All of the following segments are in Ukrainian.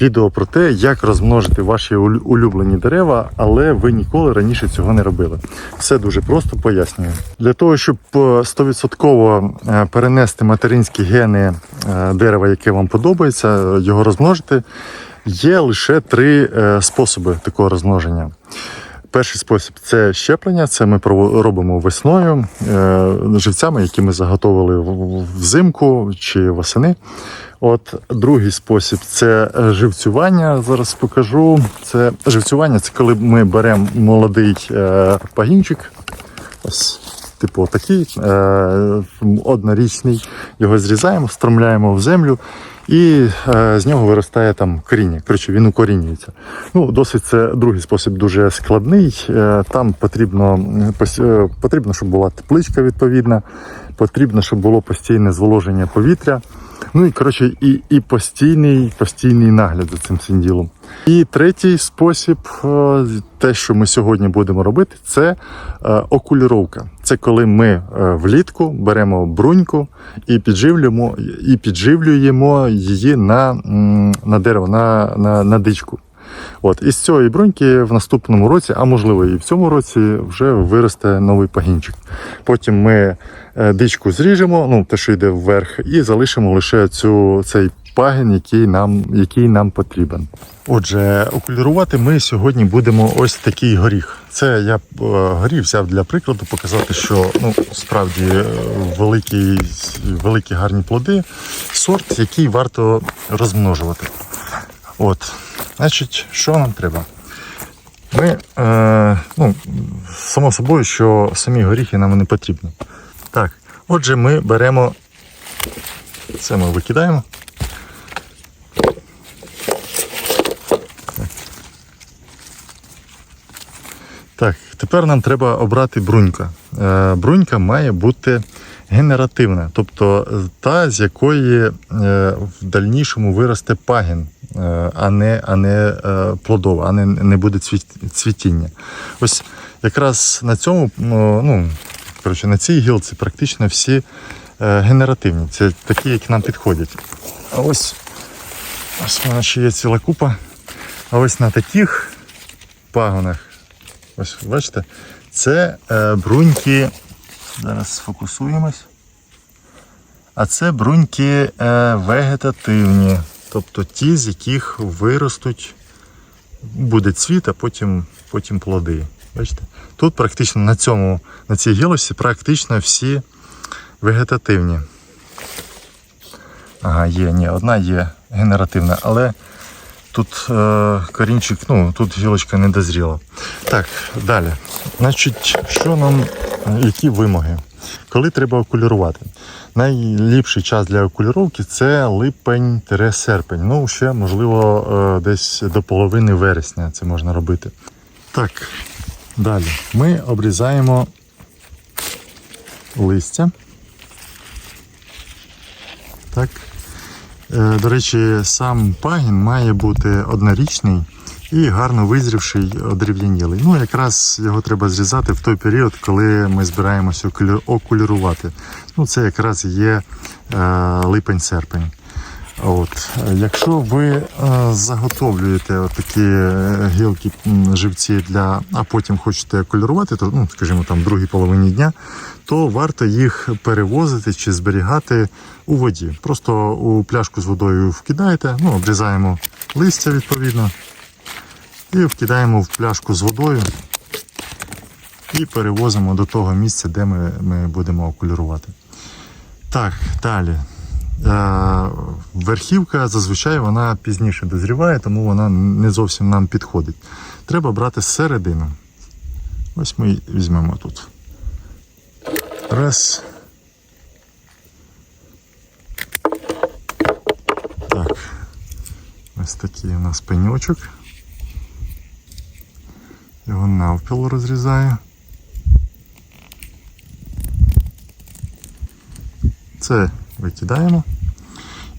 відео про те, як розмножити ваші улюблені дерева, але ви ніколи раніше цього не робили. Все дуже просто пояснюю. Для того, щоб е, 100% е, перенести материнські гени е, дерева, яке вам подобається, е, його розмножити, є лише три е, способи такого розмноження. Перший спосіб це щеплення. Це ми робимо весною е, живцями, які ми заготовили взимку чи восени. От другий спосіб це е, живцювання. Зараз покажу. Це живцювання це коли ми беремо молодий е, пагінчик. Ось, типу, такий е, однорічний. Його зрізаємо, встромляємо в землю, і е, з нього виростає там коріння. Коротше, він укорінюється. Ну, досить це другий спосіб дуже складний. Е, там потрібно, е, потрібно, щоб була тепличка відповідна, потрібно, щоб було постійне зволоження повітря. Ну і коротше, і, і постійний, постійний нагляд за цим всім ділом. І третій спосіб, е, те, що ми сьогодні будемо робити, це е, окуліровка. Це коли ми е, влітку беремо бруньку і підживлюємо, і підживлюємо її на, на дерево, на, на, на дичку. От, із цієї бруньки в наступному році, а можливо і в цьому році, вже виросте новий пагінчик. Потім ми е, дичку зріжемо, ну те, що йде вверх, і залишимо лише цю, цей пагін, який нам, який нам потрібен. Отже, окулірувати ми сьогодні будемо ось такий горіх. Це я е, горіх взяв для прикладу, показати, що ну, справді е, великі, великі гарні плоди, сорт, який варто розмножувати. От, значить, що нам треба? Ми, е, ну, само собою, що самі горіхи нам не потрібні. Так, отже, ми беремо. Це ми викидаємо. Так, тепер нам треба обрати брунька. Е, брунька має бути генеративна, тобто та, з якої е, в дальнішому виросте пагін, а не, а не е, плодова, а не, не буде цвітіння. Ось якраз на цьому, ну, ну, коротше, на цій гілці практично всі е, генеративні. Це такі, які нам підходять. А ось, ось в мене ще є ціла купа. А ось на таких пагонах. Ось бачите, це е, бруньки. Зараз сфокусуємось. А це бруньки е, вегетативні, тобто ті, з яких виростуть, буде цвіт, а потім, потім плоди. Бачите? Тут практично на цьому, на цій гілочці практично всі вегетативні. Ага, є, ні, одна є генеративна, але Тут е, корінчик, ну тут гілочка не дозріла. Так, далі. Значить, що нам, які вимоги? Коли треба окулірувати? Найліпший час для окуліровки це липень-серпень. Ну, ще, можливо, е, десь до половини вересня це можна робити. Так, далі. Ми обрізаємо листя. Так. Е, До речі, сам пагін має бути однорічний і гарно визрівший, одрів'янілий. Ну, якраз його треба зрізати в той період, коли ми збираємося окулі- окулірувати. Ну, це якраз є е, липень-серпень. От. Якщо ви е, заготовлюєте такі е, гілки живці для, а потім хочете окулірувати, то ну, скажімо там другій половині дня, то варто їх перевозити чи зберігати у воді. Просто у пляшку з водою вкидаєте, ну, обрізаємо листя відповідно, і вкидаємо в пляшку з водою і перевозимо до того місця, де ми, ми будемо окулірувати. Так, далі. Верхівка зазвичай вона пізніше дозріває, тому вона не зовсім нам підходить. Треба брати середину. Ось ми і візьмемо тут. Раз. Так. Ось такий у нас пеньочок. Його навпіл розрізаю. Це викидаємо.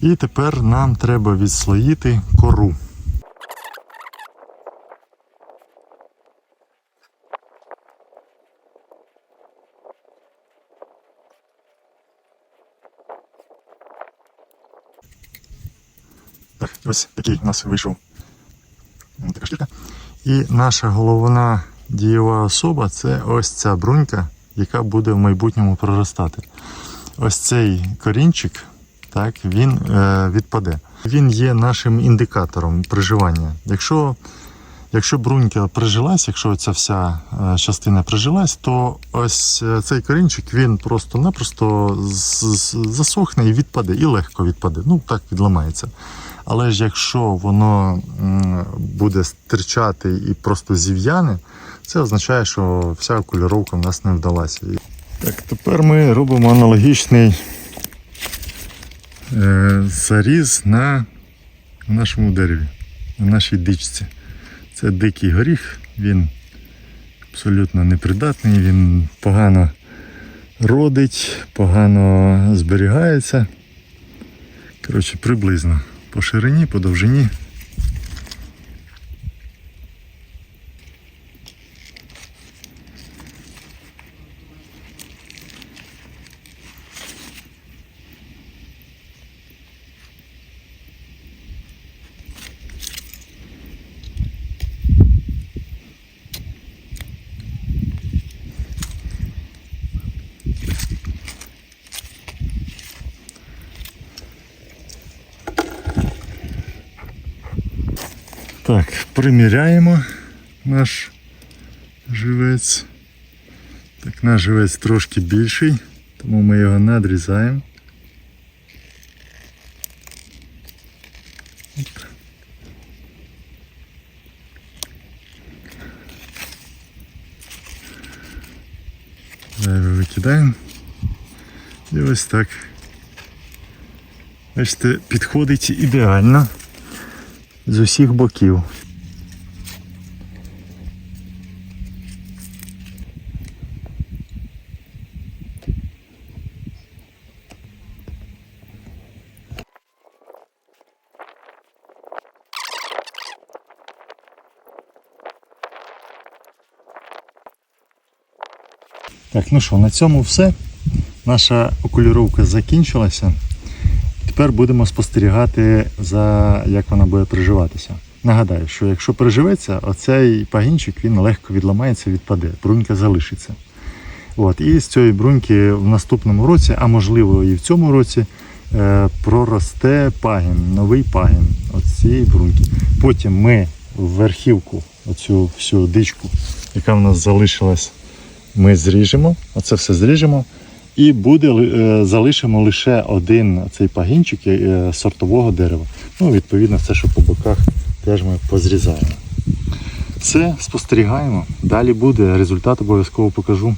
І тепер нам треба відслоїти кору. Так, Ось такий у нас вийшов така штука. І наша головна дієва особа це ось ця брунька, яка буде в майбутньому проростати. Ось цей корінчик, так, він е, відпаде. Він є нашим індикатором приживання. Якщо, якщо брунька прижилась, якщо ця вся е, частина прижилась, то ось е, цей корінчик він просто-напросто засохне і відпаде, і легко відпаде. Ну так відламається. Але ж якщо воно буде стирчати і просто зів'яне, це означає, що вся окуліровка в нас не вдалася. Так, тепер ми робимо аналогічний е, заріз на нашому дереві, на нашій дичці. Це дикий горіх, він абсолютно непридатний, він погано родить, погано зберігається. Коротше, приблизно по ширині, по довжині. Так, приміряємо наш живець. Так, наш живець трошки більший, тому ми його надрізаємо. Зайве викидаємо. І ось так. Бачите, підходить ідеально з усіх боків. Так, ну що, на цьому все. Наша окуліровка закінчилася. Тепер будемо спостерігати за як вона буде приживатися. Нагадаю, що якщо приживеться, оцей пагінчик він легко відламається, відпаде, брунька залишиться. От, і з цієї бруньки в наступному році, а можливо і в цьому році, е, проросте пагін, новий пагін цієї бруньки. Потім ми в верхівку, оцю всю дичку, яка в нас залишилась, ми зріжемо, оце все зріжемо. І буде е, залишимо лише один цей пагінчик е, сортового дерева. Ну, відповідно, все, що по боках, теж ми позрізаємо. Все, спостерігаємо. Далі буде. Результат обов'язково покажу.